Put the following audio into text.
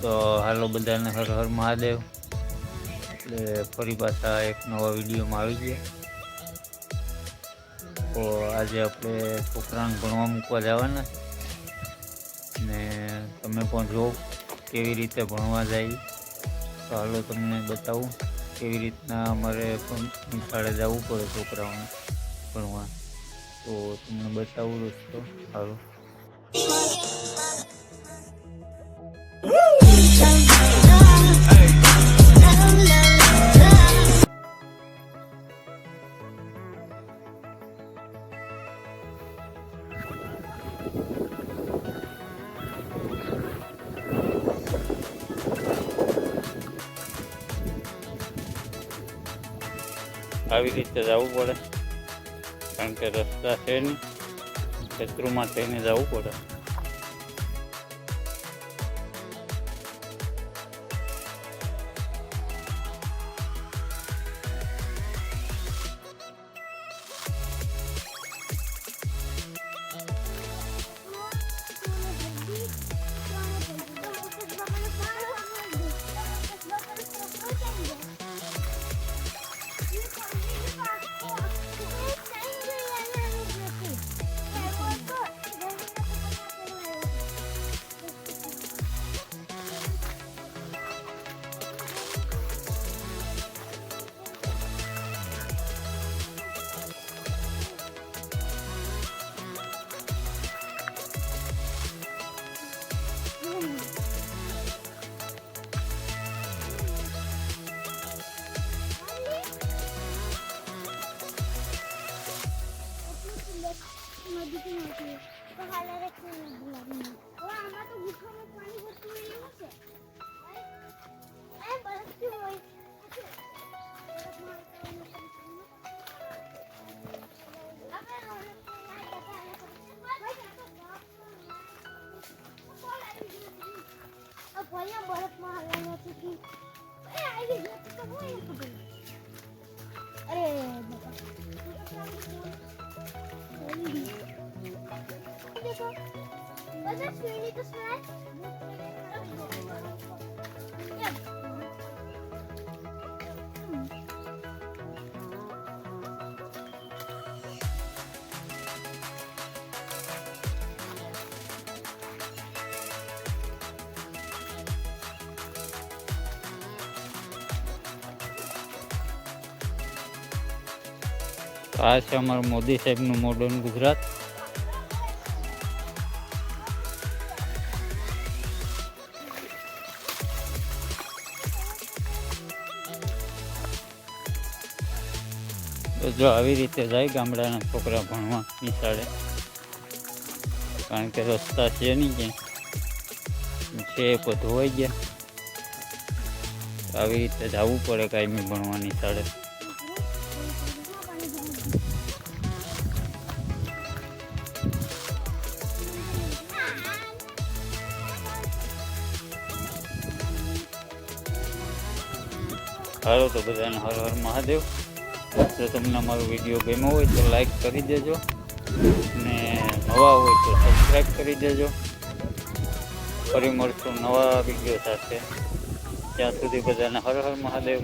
તો હાલો બધાને હર હર મહાદેવ. એટલે ફરી પાછા એક નવા વિડીયોમાં આવી ગયા તો આજે આપણે છોકરાને ભણવા મૂકવા જવાના. ને તમે પણ જો કેવી રીતે ભણવા જાય. તો હાલો તમને બતાવું કેવી રીતના અમારે પણ નિશાળે જવું પડે છોકરાઓને ભણવા. તો તમને બતાવું દોસ્તો, હાલો. આવી રીતે જવું પડે. કારણ કે રસ્તા છે નહીં શત્રુમાં થઈને જવું પડે. બરફમાં હાલવાનું હતું કે એ આવી ગયો તો હોય ખબર આ છે અમારું મોદી સાહેબનું મોડર્ન ગુજરાત તો જો આવી રીતે જાય ગામડાના છોકરા ભણવા નિશાળે. કારણ કે રસ્તા છે નહીં ક્યાંય છે એ હોય ગયા. આવી રીતે જવું પડે કાયમી ભણવા નિશાળે. હાલો તો બધાને હર હર મહાદેવ. જો તમને અમારો વીડિયો ગમ્યો હોય તો લાઈક કરી દેજો અને નવા હોય તો સબસ્ક્રાઈબ કરી દેજો. ફરી મળશું નવા વીડિયો સાથે. ત્યાં સુધી બધાને હર હર મહાદેવ.